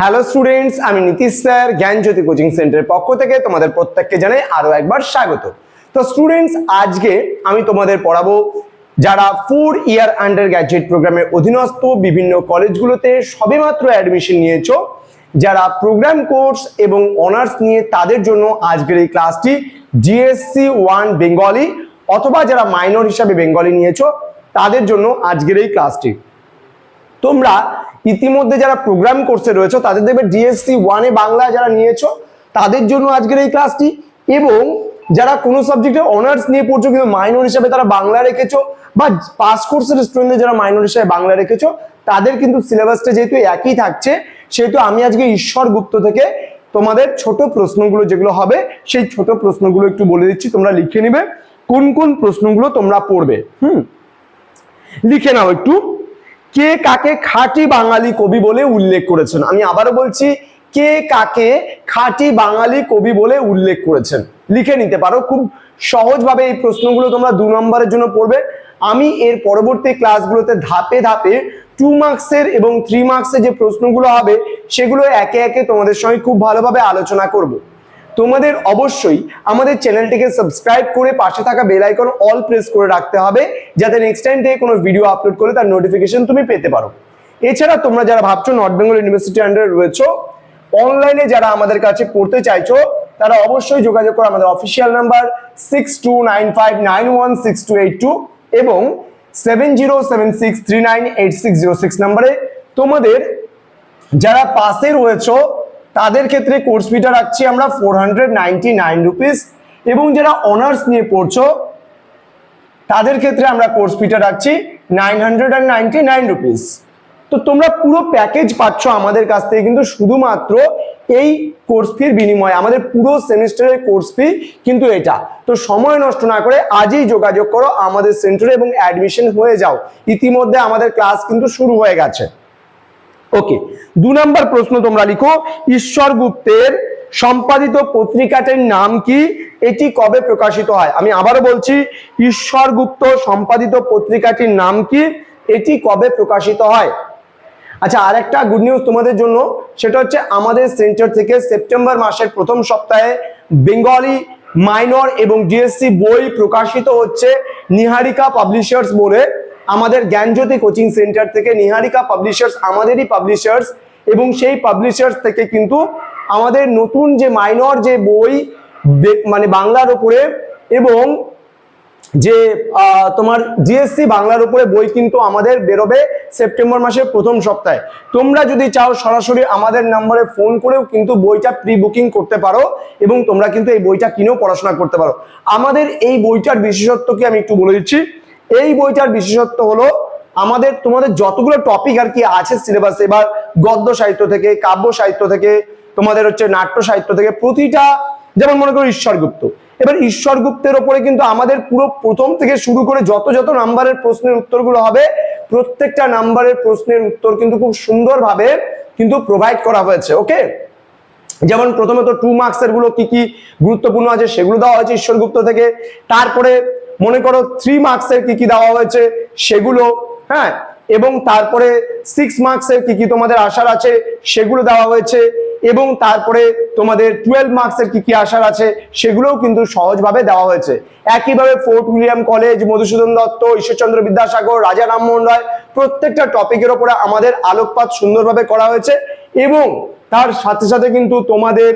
Hello students আমি Nitish sir, জ্ঞানজ্যোতি coaching সেন্টারের পক্ষ থেকে তোমাদের প্রত্যেককে জানাই আরও একবার স্বাগত। তো স্টুডেন্টস আজকে আমি তোমাদের পড়াবো যারা ফোর ইয়ার আন্ডার গ্র্যাজুয়েট প্রোগ্রামের অধীনস্থ বিভিন্ন কলেজগুলোতে সবেমাত্র অ্যাডমিশন নিয়েছো, যারা প্রোগ্রাম কোর্স এবং অনার্স নিয়ে তাদের জন্য আজকের এই ক্লাসটি জিএসসি ওয়ান বেঙ্গলি অথবা যারা মাইনর হিসাবে বেঙ্গলি নিয়েছো, তাদের জন্য আজকের এই ক্লাসটি তোমরা ইতিমধ্যে যারা প্রোগ্রাম কোর্সে রয়েছে, তাদের দেখবে ডিএসসি ওয়ানে বাংলা যারা নিয়েছো, তাদের জন্য আজকের এই ক্লাসটি এবং যারা কোনো সাবজেক্টে অনার্স নিয়ে পড়ছো, কিন্তু মাইনর হিসাবে তারা বাংলা রেখেছো, বা পাস কোর্সের স্টুডেন্টদের যারা মাইনর হিসাবে বাংলা রেখেছো, তাদের কিন্তু সিলেবাসটা যেহেতু একই থাকছে, সেহেতু আমি আজকে ঈশ্বর গুপ্ত থেকে তোমাদের ছোট প্রশ্নগুলো যেগুলো হবে, সেই ছোট প্রশ্নগুলো একটু বলে দিচ্ছি, তোমরা লিখে নিবে। কোন কোন প্রশ্নগুলো তোমরা পড়বে? হুম? লিখে নাও একটু। কে কাকে খাঁটি বাঙালি কবি বলে উল্লেখ করেছেন? আমি আবারও বলছি, কে কাকে খাঁটি বাঙালি কবি বলে উল্লেখ করেছেন? লিখে নিতে পারো, খুব সহজভাবে এই প্রশ্নগুলো তোমরা দু নম্বরের জন্য পড়বে। আমি এর পরবর্তী ক্লাসগুলোতে ধাপে ধাপে টু মার্কসের এবং থ্রি মার্কসের যে প্রশ্নগুলো হবে, সেগুলো একে একে তোমাদের সঙ্গে খুব ভালোভাবে আলোচনা করব। তোমাদের অবশ্যই আমাদের চ্যানেলটিকে সাবস্ক্রাইব করে পাশে থাকা বেল আইকন অল প্রেস করে রাখতে হবে, যাতে নেক্সট টাইম থেকে কোনো ভিডিও আপলোড করলে তার নোটিফিকেশন তুমি পেতে পারো। এছাড়া তোমরা যারা ভাবছ নর্থ বেঙ্গল ইউনিভার্সিটি আন্ডারে রয়েছো অনলাইনে যারা আমাদের কাছে পড়তে চাইছো, তারা অবশ্যই যোগাযোগ করো আমাদের official number six two nine five nine one six two eight two এবং seven zero seven six three nine eight six zero six নাম্বারে তোমাদের যারা পাশে রয়েছো তাদের ক্ষেত্রে কোর্স ফিটা রাখছি আমরা ফোর হান্ড্রেড নাইন রুপিস এবং যারা অনার্স নিয়ে পড়ছো, তাদের ক্ষেত্রে আমরা কোর্স ফিটা রাখছি nine hundred and ninety nine rupees তো তোমরা পুরো প্যাকেজ পাচ্ছ আমাদের কাছ থেকে, কিন্তু শুধুমাত্র এই কোর্স ফির বিনিময়ে, আমাদের পুরো সেমিস্টারের কোর্স ফি কিন্তু এটা। তো সময় নষ্ট না করে আজই যোগাযোগ করো আমাদের সেন্টারে এবং অ্যাডমিশন হয়ে যাও। ইতিমধ্যে আমাদের ক্লাস কিন্তু শুরু হয়ে গেছে। ওকে দু নম্বর প্রশ্ন তোমরা লিখো, ঈশ্বর গুপ্তের সম্পাদিত পত্রিকাটির নাম কি? এটি কবে প্রকাশিত হয়? আমি আবারও বলছি, ঈশ্বর গুপ্ত সম্পাদিত পত্রিকাটির নাম কি? এটি কবে প্রকাশিত হয়? আচ্ছা আরেকটা গুড নিউজ তোমাদের জন্য, সেটা হচ্ছে আমাদের সেন্টার থেকে সেপ্টেম্বর মাসের প্রথম সপ্তাহে বেঙ্গলি মাইনর এবং ডিএসসি বই প্রকাশিত হচ্ছে নিহারিকা পাবলিশার্স বলে। আমাদের জ্ঞানজ্যোতি কোচিং সেন্টার থেকে নিহারিকা পাবলিশার্স, আমাদেরই পাবলিশার্স এবং সেই পাবলিশার্স থেকে কিন্তু আমাদের নতুন যে মাইনর যে বই মানে বাংলার উপরে এবং যে তোমার জিএসসি বাংলার উপরে বই কিন্তু আমাদের বেরোবে সেপ্টেম্বর মাসের প্রথম সপ্তাহে। তোমরা যদি চাও সরাসরি আমাদের নম্বরে ফোন করেও কিন্তু বইটা প্রি বুকিং করতে পারো এবং তোমরা কিন্তু এই বইটা কিনেও পড়াশোনা করতে পারো। আমাদের এই বইটার বিশেষত্ব কি আমি একটু বলে দিচ্ছি? এই বইটার বিশেষত্ব হলো আমাদের, তোমাদের যতগুলো টপিক আর কি আছে সিলেবাসে এবার গদ্য সাহিত্য থেকে, কাব্য সাহিত্য থেকে, তোমাদের হচ্ছে নাট্য সাহিত্য থেকে, প্রতিটা যেমন মনে করো ঈশ্বরগুপ্ত এবার ঈশ্বরগুপ্তের ওপরে কিন্তু আমাদের পুরো প্রথম থেকে শুরু করে যত যত নাম্বারের প্রশ্নের উত্তরগুলো হবে, প্রত্যেকটা নাম্বারের প্রশ্নের উত্তর কিন্তু খুব সুন্দরভাবে কিন্তু প্রোভাইড করা হয়েছে ওকে যেমন প্রথমে তো টু মার্কসেরগুলো কি কি গুরুত্বপূর্ণ আছে সেগুলো দেওয়া হয়েছে ঈশ্বরগুপ্ত থেকে, তারপরে মনে করো থ্রি মার্কসের কি কি দেওয়া হয়েছে সেগুলো হ্যাঁ? এবং তারপরে সিক্স মার্কসের কি কি তোমাদের আসার আছে সেগুলো দেওয়া হয়েছে, এবং তারপরে তোমাদের টুয়েলভ মার্কসের কি কি আসার আছে সেগুলোও কিন্তু সহজভাবে দেওয়া হয়েছে। একইভাবে Fort William college Madhusudan Dutta, Ishwarchandra Vidyasagar, Raja Rammohan Roy, প্রত্যেকটা টপিকের ওপরে আমাদের আলোকপাত সুন্দরভাবে করা হয়েছে, এবং তার সাথে সাথে কিন্তু তোমাদের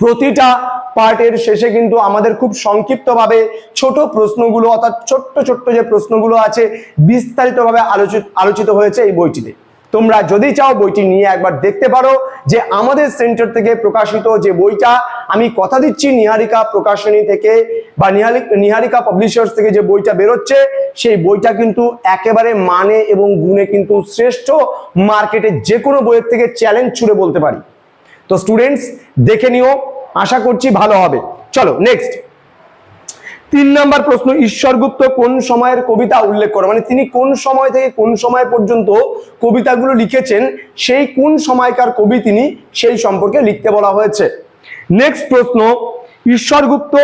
প্রতিটা পার্টের শেষে কিন্তু আমাদের খুব সংক্ষিপ্তভাবে ছোট প্রশ্নগুলো অর্থাৎ ছোট্ট ছোট্ট যে প্রশ্নগুলো আছে বিস্তারিতভাবে আলোচিত আলোচিত হয়েছে এই বইটিতে। তোমরা যদি চাও বইটি নিয়ে একবার দেখতে পারো যে আমাদের সেন্টার থেকে প্রকাশিত যে বইটা, আমি কথা দিচ্ছি নিহারিকা প্রকাশনী থেকে বা নিহারি- নিহারিকা পাবলিশার্স থেকে যে বইটা বেরোচ্ছে, সেই বইটা কিন্তু একেবারে মানে এবং গুণে কিন্তু শ্রেষ্ঠ মার্কেটে যে কোনো বইয়ের থেকে চ্যালেঞ্জ ছুড়ে বলতে পারি। তো স্টুডেন্টস দেখে নিও আশা করছি ভালো হবে। চলো নেক্সট তিন নাম্বার প্রশ্ন, ঈশ্বরগুপ্ত কোন সময়ের কবিতা উল্লেখ করো? মানে তিনি কোন সময় থেকে কোন সময় পর্যন্ত কবিতাগুলো লিখেছেন, সেই কোন সময়কার কবি তিনি, সেই সম্পর্কে লিখতে বলা হয়েছে। নেক্সট প্রশ্ন, ঈশ্বরগুপ্ত,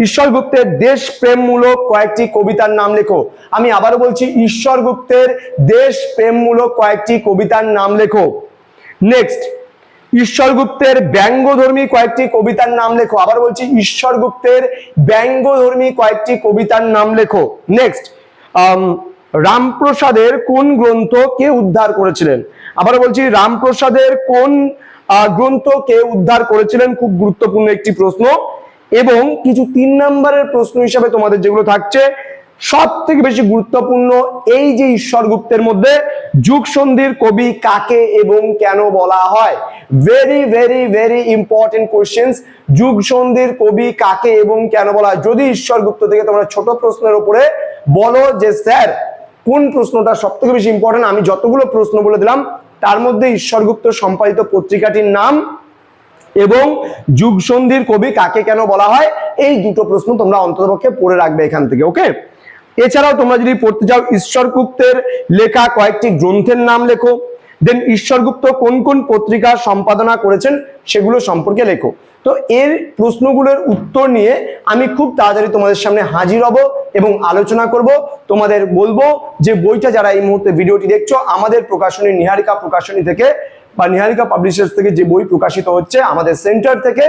ঈশ্বরগুপ্তের দেশ প্রেমমূলক কয়েকটি কবিতার নাম লেখো। আমি আবারও বলছি, ঈশ্বরগুপ্তের দেশ প্রেমমূলক কয়েকটি কবিতার নাম লেখো। নেক্সট ঈশ্বর গুপ্তের ব্যঙ্গধর্মী কয়েকটি কবিতার নাম লেখো। আবার বলছি ঈশ্বর গুপ্তের ব্যঙ্গধর্মী কয়েকটি কবিতার নাম লেখো। নেক্সট রামপ্রসাদের কোন গ্রন্থ কে উদ্ধার করেছিলেন? আবার বলছি, রামপ্রসাদের কোন গ্রন্থ কে উদ্ধার করেছিলেন? খুব গুরুত্বপূর্ণ একটি প্রশ্ন। এবং কিছু তিন নম্বরের প্রশ্ন হিসাবে তোমাদের যেগুলো থাকছে সব থেকে বেশি গুরুত্বপূর্ণ এই যে ঈশ্বর গুপ্তের মধ্যে যুগ সন্ধির কবি কাকে এবং কেন বলা হয়? Very very very important questions যুগ সন্ধির কবি কাকে এবং কেন বলা হয়? যদি ঈশ্বর গুপ্ত থেকে তোমরা ছোট প্রশ্নের উপরে বলো যে, স্যার, কোন প্রশ্নটা সব থেকে বেশি ইম্পর্টেন্ট আমি যতগুলো প্রশ্ন বলে দিলাম, তার মধ্যে ঈশ্বরগুপ্ত সম্পাদিত পত্রিকাটির নাম এবং যুগ সন্ধির কবি কাকে কেন বলা হয়? এই দুটো প্রশ্ন তোমরা অন্ততপক্ষে পড়ে রাখবে এখান থেকে ওকে এছাড়াও তোমরা যদি পড়তে চাও ঈশ্বরগুপ্তের লেখা কয়েকটি গ্রন্থের নাম লেখো দেন ঈশ্বরগুপ্ত কোন কোন পত্রিকা সম্পাদনা করেছেন সেগুলো সম্পর্কে লেখো। তো এর প্রশ্নগুলোর উত্তর নিয়ে আমি খুব তাড়াতাড়ি তোমাদের সামনে হাজির হব এবং আলোচনা করব। তোমাদের বলব যে বইটা যারা এই মুহূর্তে ভিডিওটি দেখছ, আমাদের প্রকাশনী নিহারিকা প্রকাশনী থেকে বা নিহারিকা পাবলিশার্স থেকে যে বই প্রকাশিত হচ্ছে আমাদের সেন্টার থেকে,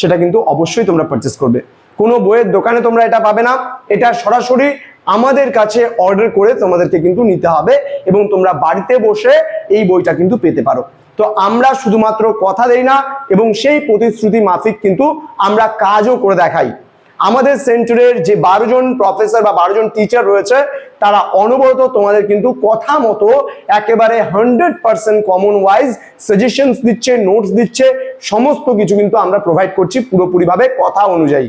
সেটা কিন্তু অবশ্যই তোমরা পারচেস করবে। কোনো বইয়ের দোকানে তোমরা এটা পাবে না। এটা সরাসরি আমাদের কাছে অর্ডার করে তোমাদেরকে কিন্তু নিতে হবে এবং তোমরা বাড়িতে বসে এই বইটা কিন্তু পেতে পারো। তো আমরা শুধুমাত্র কথা দেই না এবং সেই প্রতিশ্রুতি মাফিক কিন্তু আমরা কাজও করে দেখাই। আমাদের সেন্টারের যে বারো জন প্রফেসর বা বারো জন টিচার রয়েছে, তারা অনবরত তোমাদের কিন্তু কথা মতো একেবারে hundred percent common wise suggestions দিচ্ছে নোটস দিচ্ছে, সমস্ত কিছু কিন্তু আমরা প্রোভাইড করছি পুরোপুরিভাবে কথা অনুযায়ী।